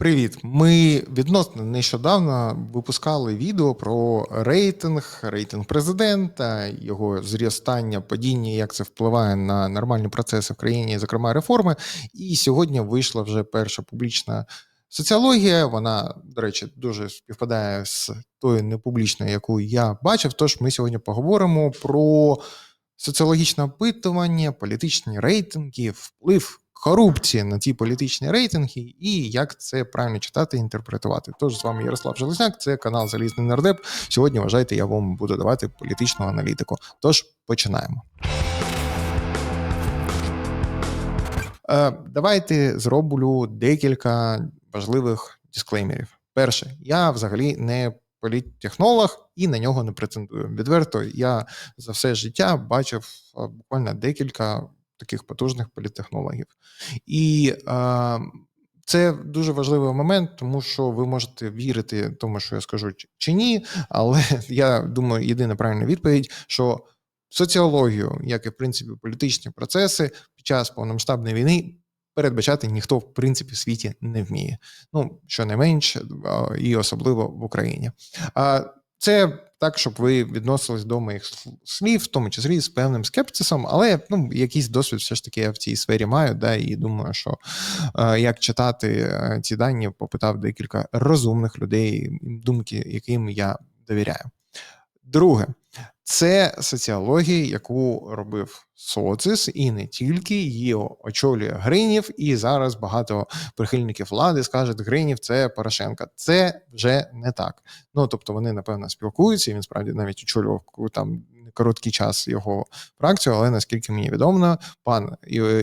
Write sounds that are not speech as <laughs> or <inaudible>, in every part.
Привіт! Ми відносно нещодавно випускали відео про рейтинг, рейтинг президента, його зростання, падіння, як це впливає на нормальні процеси в країні, зокрема реформи. І сьогодні вийшла вже перша публічна соціологія. Вона, до речі, дуже співпадає з тою непублічною, яку я бачив. Тож ми сьогодні поговоримо про соціологічне опитування, політичні рейтинги, вплив корупції на ці політичні рейтинги і як це правильно читати і інтерпретувати. Тож з вами Ярослав Железняк, це канал Залізний Нардеп. Сьогодні вважайте, я вам буду давати політичну аналітику. Тож починаємо. Е, Давайте зроблю декілька важливих дисклеймерів. Перше, я взагалі не політтехнолог і на нього не претендую. Відверто я за все життя бачив е, буквально декілька таких потужних політтехнологів. І е, це дуже важливий момент, тому що ви можете вірити тому, що я скажу чи ні, але <laughs> я думаю, єдина правильна відповідь, що соціологію, як і в принципі політичні процеси під час повномасштабної війни. Передбачати ніхто в принципі в світі не вміє. Ну що не менше, і особливо в Україні. А це так, щоб ви відносились до моїх слів, в тому числі з певним скептисом, але ну, якийсь досвід все ж таки я в цій сфері маю, да, і думаю, що е, як читати е, ці дані, попитав декілька розумних людей, думки, яким я довіряю. Друге, це соціологія, яку робив социс, і не тільки її очолює Гринів, і зараз багато прихильників влади скажуть, Гринів це Порошенка. Це вже не так. Ну тобто вони напевно спілкуються. і Він справді навіть очолював там короткий час його фракцію, але наскільки мені відомо, пан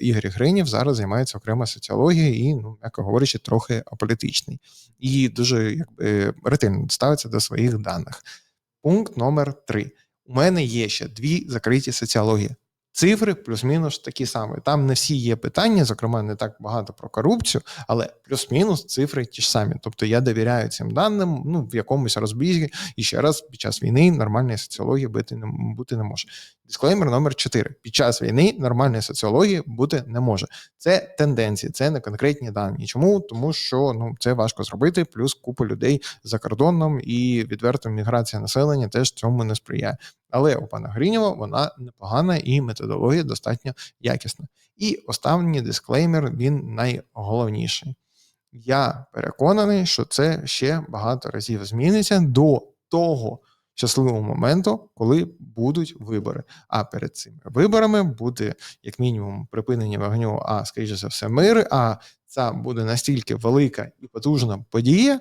Ігор Гринів зараз займається окремо соціологією і, ну м'яко говорячи, трохи аполітичний і дуже якби ретельно ставиться до своїх даних. Пункт номер три. У мене є ще дві закриті соціології. Цифри плюс-мінус такі самі. Там не всі є питання, зокрема, не так багато про корупцію, але плюс-мінус цифри ті ж самі. Тобто я довіряю цим даним ну, в якомусь розбізі, і ще раз під час війни нормальної соціології бути не може. Дисклеймер номер 4. Під час війни нормальної соціології бути не може. Це тенденції, це не конкретні дані. Чому? Тому що ну це важко зробити, плюс купа людей за кордоном і відверто міграція населення теж цьому не сприяє. Але у пана Гринєва вона непогана і методологія достатньо якісна. І останній дисклеймер він найголовніший. Я переконаний, що це ще багато разів зміниться до того щасливого моменту, коли будуть вибори. А перед цими виборами буде як мінімум припинення вогню, а скоріше за все, мир. А це буде настільки велика і потужна подія.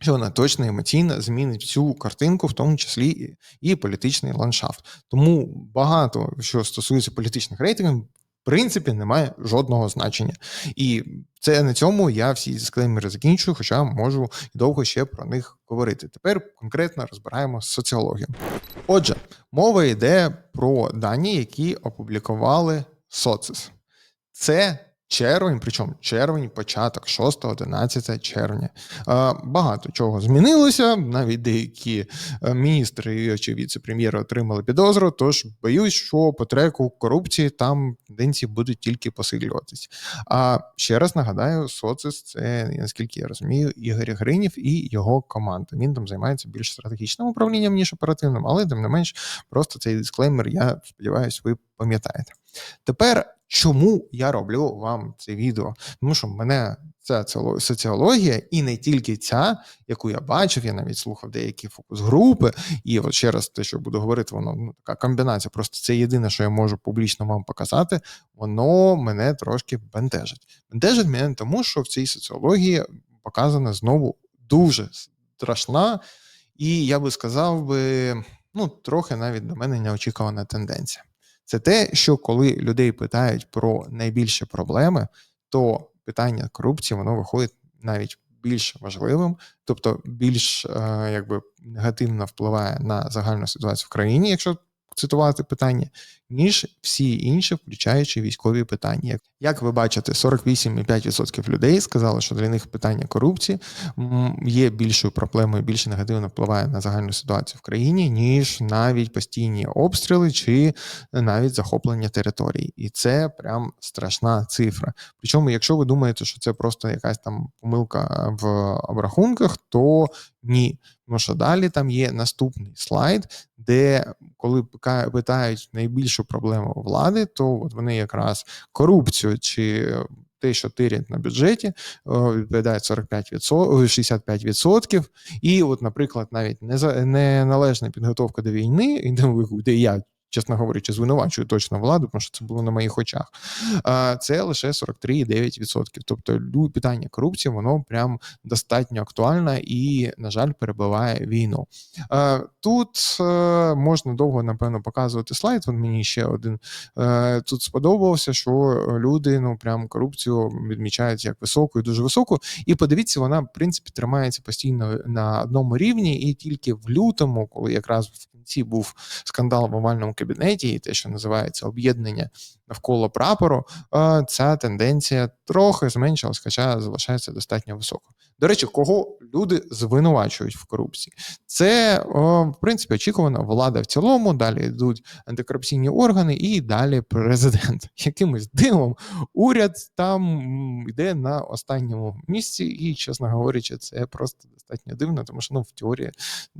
Що вона точно емоційно змінить всю картинку, в тому числі і політичний ландшафт. Тому багато що стосується політичних рейтингів, принципі немає жодного значення. І це на цьому я всі дисклеймери закінчую, хоча можу довго ще про них говорити. Тепер конкретно розбираємо соціологію. Отже, мова йде про дані, які опублікували социс. Це червень, причому червень, початок 6-11 червня. Багато чого змінилося. Навіть деякі е, міністри чи віце-прем'єри отримали підозру. Тож боюсь, що по треку корупції там тенденції будуть тільки посилюватись. А ще раз нагадаю, социс це наскільки я розумію, Ігор Гринів і його команда. Він там займається більш стратегічним управлінням ніж оперативним, але тим не менш, просто цей дисклеймер. Я сподіваюся, ви пам'ятаєте. Тепер чому я роблю вам це відео? Тому що мене ця соціологія, і не тільки ця, яку я бачив, я навіть слухав деякі фокус-групи, і от ще раз те, що буду говорити, воно ну така комбінація. Просто це єдине, що я можу публічно вам показати, воно мене трошки бентежить. Бентежить мене тому, що в цій соціології показана знову дуже страшна, і я би сказав би, ну трохи навіть до мене неочікувана тенденція. Це те, що коли людей питають про найбільші проблеми, то питання корупції воно виходить навіть більш важливим, тобто більш е, якби негативно впливає на загальну ситуацію в країні, якщо цитувати питання, ніж всі інші, включаючи військові питання. Як ви бачите, 48,5% людей сказали, що для них питання корупції є більшою проблемою, більше негативно впливає на загальну ситуацію в країні, ніж навіть постійні обстріли чи навіть захоплення територій. І це прям страшна цифра. Причому, якщо ви думаєте, що це просто якась там помилка в обрахунках, то ні. Тому що далі там є наступний слайд, де коли питають найбільшу проблему влади, то от вони якраз корупцію чи те, що тирять на бюджеті, відповідають 45%, 65%. І, от, наприклад, навіть неналежна підготовка до війни, де я чесно говорячи, звинувачую точно владу, тому що це було на моїх очах. Це лише 43,9%. Тобто, питання корупції, воно прям достатньо актуальне і, на жаль, перебиває війну. Тут е, можна довго, напевно, показувати слайд. Він мені ще один е, тут сподобався, що люди ну прям корупцію відмічають як високу і дуже високу. І подивіться, вона в принципі тримається постійно на одному рівні, і тільки в лютому, коли якраз в кінці був скандал в овальному кабінеті, і те, що називається об'єднання навколо прапору, ця тенденція трохи зменшилась, хоча залишається достатньо високо. До речі, кого люди звинувачують в корупції? Це в принципі очікувана влада в цілому. Далі йдуть антикорупційні органи, і далі президент. <laughs> Якимось дивом уряд там йде на останньому місці, і, чесно говорячи, це просто достатньо дивно, тому що ну в теорії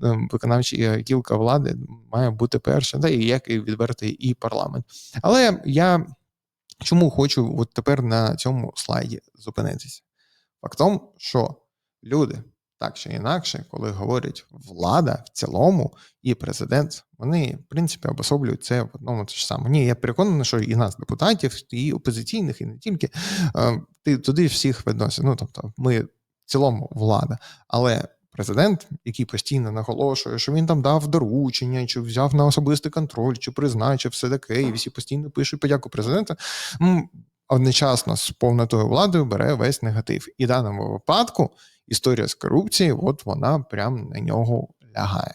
ем, виконавча кілка влади має бути перша, да і як і відвертий і парламент. Але я чому хочу от тепер на цьому слайді зупинитися? Фактом, що люди так чи інакше, коли говорять влада в цілому і президент, вони в принципі обособлюють це в одному те ж саме. Ні, я переконаний, що і нас, депутатів, і опозиційних, і не тільки е, ти туди всіх відносять. Ну тобто, ми в цілому влада, але президент, який постійно наголошує, що він там дав доручення, чи взяв на особистий контроль, чи призначив все таке, і всі постійно пишуть подяку президента. Одночасно з повнотою владою бере весь негатив. І в даному випадку історія з корупцією, от вона прям на нього лягає.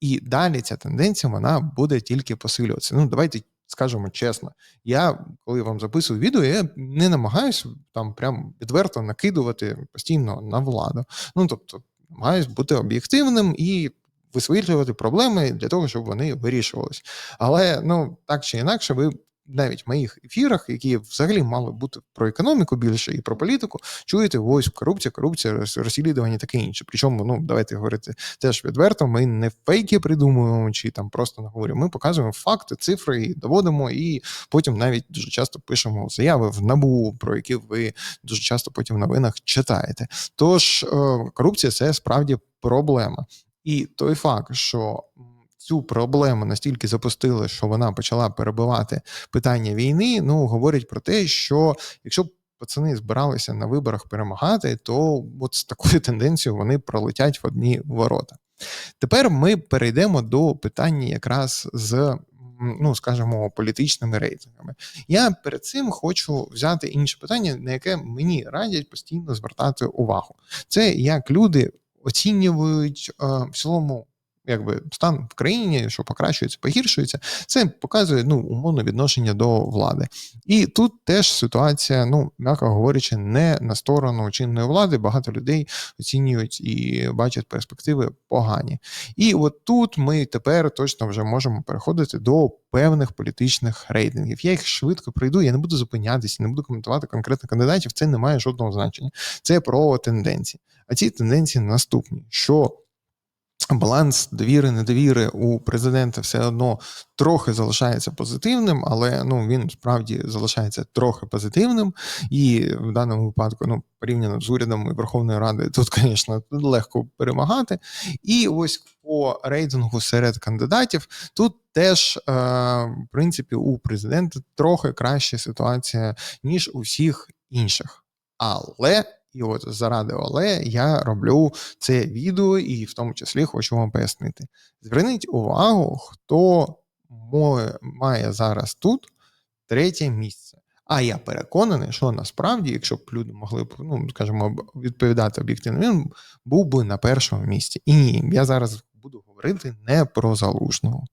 І далі ця тенденція вона буде тільки посилюватися. Ну, давайте скажемо чесно. Я, коли вам записую відео, я не намагаюся там прям відверто накидувати постійно на владу. Ну тобто, намагаюсь бути об'єктивним і висвітлювати проблеми для того, щоб вони вирішувалися. Але ну так чи інакше, ви навіть в моїх ефірах, які взагалі мали бути про економіку більше і про політику, чуєте, ось корупція, корупція, розслідування, таке інше. Причому, ну давайте говорити теж відверто. Ми не фейки придумуємо чи там просто наговорюємо. Ми показуємо факти, цифри, і доводимо, і потім навіть дуже часто пишемо заяви в набу, про які ви дуже часто потім в новинах читаєте. Тож е, корупція це справді проблема. І той факт, що цю проблему настільки запустили, що вона почала перебивати питання війни. Ну говорить про те, що якщо пацани збиралися на виборах перемагати, то от з такою <laughs> тенденцією вони пролетять в одні ворота. Тепер ми перейдемо до питання якраз з. Ну, скажімо, політичними рейтингами. Я перед цим хочу взяти інше питання, на яке мені радять постійно звертати увагу. Це як люди оцінюють е, в цілому якби стан в країні, що покращується, погіршується, це показує ну умовно відношення до влади. І тут теж ситуація, ну м'яко говорячи, не на сторону чинної влади. Багато людей оцінюють і бачать перспективи погані. І от тут ми тепер точно вже можемо переходити до певних політичних рейтингів. Я їх швидко пройду, я не буду зупинятися, не буду коментувати конкретно кандидатів. Це не має жодного значення. Це про тенденції. А ці тенденції наступні: що Баланс довіри, недовіри у президента все одно трохи залишається позитивним, але ну він справді залишається трохи позитивним, і в даному випадку, ну порівняно з урядом і Верховною Радою, тут, звісно, легко перемагати. І ось по рейтингу серед кандидатів тут теж, е, в принципі, у президента трохи краща ситуація ніж у всіх інших, але. І от заради Оле я роблю це відео, і в тому числі хочу вам пояснити. Зверніть увагу, хто має зараз тут третє місце. А я переконаний, що насправді, якщо б люди могли б, ну скажімо, відповідати об'єктивно, він був би на першому місці. І ні, я зараз буду говорити не про залужного.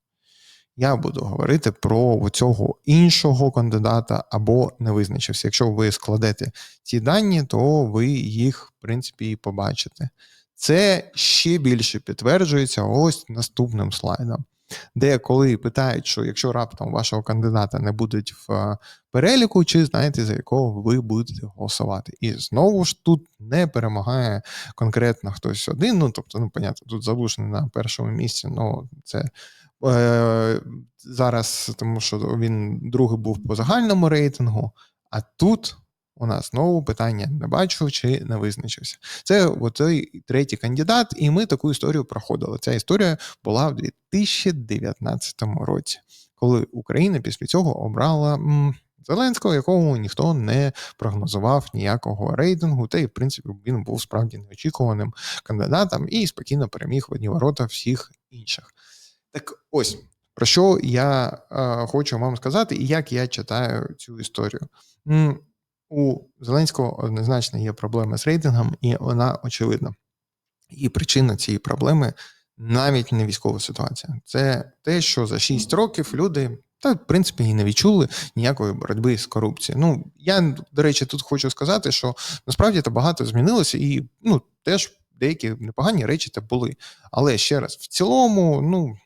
Я буду говорити про цього іншого кандидата або не визначився. Якщо ви складете ці дані, то ви їх, в принципі, і побачите. Це ще більше підтверджується ось наступним слайдом, де коли питають, що якщо раптом вашого кандидата не будуть в е, переліку, чи знаєте, за якого ви будете голосувати. І знову ж тут не перемагає конкретно хтось один. Ну, тобто, ну, понятно, тут залужний на першому місці, ну це. Е, зараз, тому що він другий був по загальному рейтингу, а тут у нас знову питання не бачу чи не визначився. Це оцей третій кандидат, і ми таку історію проходили. Ця історія була в 2019 році, коли Україна після цього обрала Зеленського, якому ніхто не прогнозував ніякого рейтингу, та й в принципі він був справді неочікуваним кандидатом і спокійно переміг в одні ворота всіх інших. Так ось про що я е, хочу вам сказати, і як я читаю цю історію. У Зеленського однозначно є проблеми з рейтингом, і вона очевидна. І причина цієї проблеми навіть не військова ситуація. Це те, що за 6 років люди. Та, в принципі, і не відчули ніякої боротьби з корупцією. Ну, я, до речі, тут хочу сказати, що насправді це багато змінилося, і ну, теж деякі непогані речі це були. Але ще раз, в цілому, ну.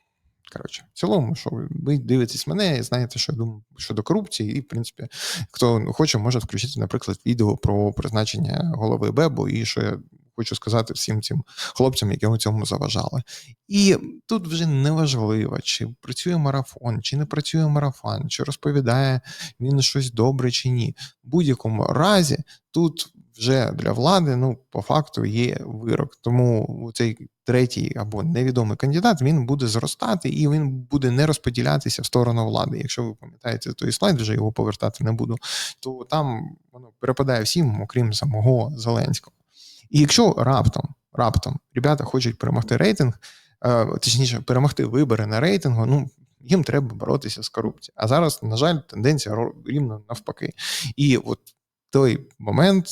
Коротше, в цілому, що ви, ви дивитесь мене і знаєте, що я думаю щодо корупції, і, в принципі, хто хоче, може включити, наприклад, відео про призначення голови БЕБу, і що я хочу сказати всім цим хлопцям, які у цьому заважали. І тут вже не важливо, чи працює марафон, чи не працює марафон, чи розповідає він щось добре чи ні. В будь-якому разі тут вже для влади, ну, по факту, є вирок. Тому цей третій або невідомий кандидат він буде зростати і він буде не розподілятися в сторону влади. Якщо ви пам'ятаєте той слайд, вже його повертати не буду, то там воно перепадає всім, окрім самого Зеленського. І якщо раптом, раптом ребята хочуть перемогти рейтинг, е, точніше, перемогти вибори на рейтингу, ну. Їм треба боротися з корупцією. А зараз, на жаль, тенденція рівно навпаки. І от той момент,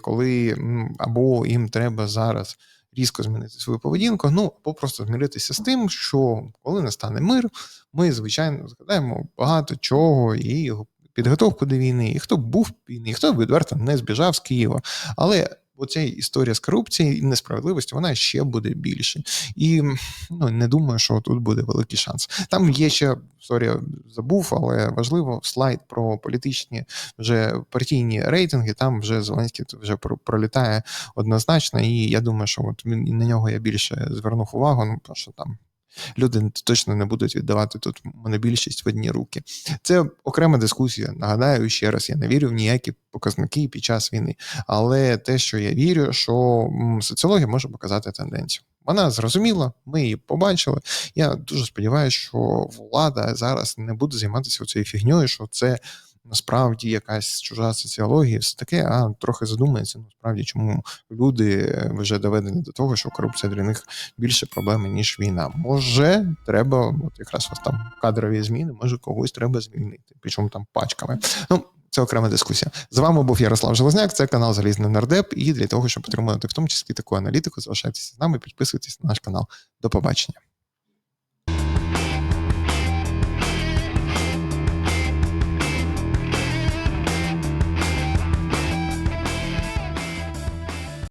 коли або їм треба зараз різко змінити свою поведінку, ну або просто зміритися з тим, що коли настане мир, ми звичайно згадаємо багато чого і підготовку до війни, і хто був війни, і хто відверто не збіжав з Києва. Але оця історія з корупцією і несправедливості, вона ще буде більше. І ну, не думаю, що тут буде великий шанс. Там є ще сорі, забув, але важливо слайд про політичні вже партійні рейтинги. Там вже Зеленський вже пролітає однозначно, і я думаю, що от на нього я більше звернув увагу. Ну тому що там люди точно не будуть віддавати тут монобільшість в одні руки. Це окрема дискусія. Нагадаю ще раз, я не вірю в ніякі показники під час війни. Але те, що я вірю, що соціологія може показати тенденцію. Вона зрозуміла, ми її побачили. Я дуже сподіваюся, що влада зараз не буде займатися цією фігньою, що це насправді якась чужа соціологія, все таке, а трохи задумається, насправді, чому люди е, вже доведені до того, що корупція для них більше проблеми, ніж війна. Може, треба, от якраз ось там кадрові зміни, може когось треба змінити, причому там пачками. Ну, це окрема дискусія. З вами був Ярослав Железняк, це канал Залізний Нардеп. І для того, щоб отримати в тому числі таку аналітику, залишайтеся з нами, підписуйтесь на наш канал. До побачення.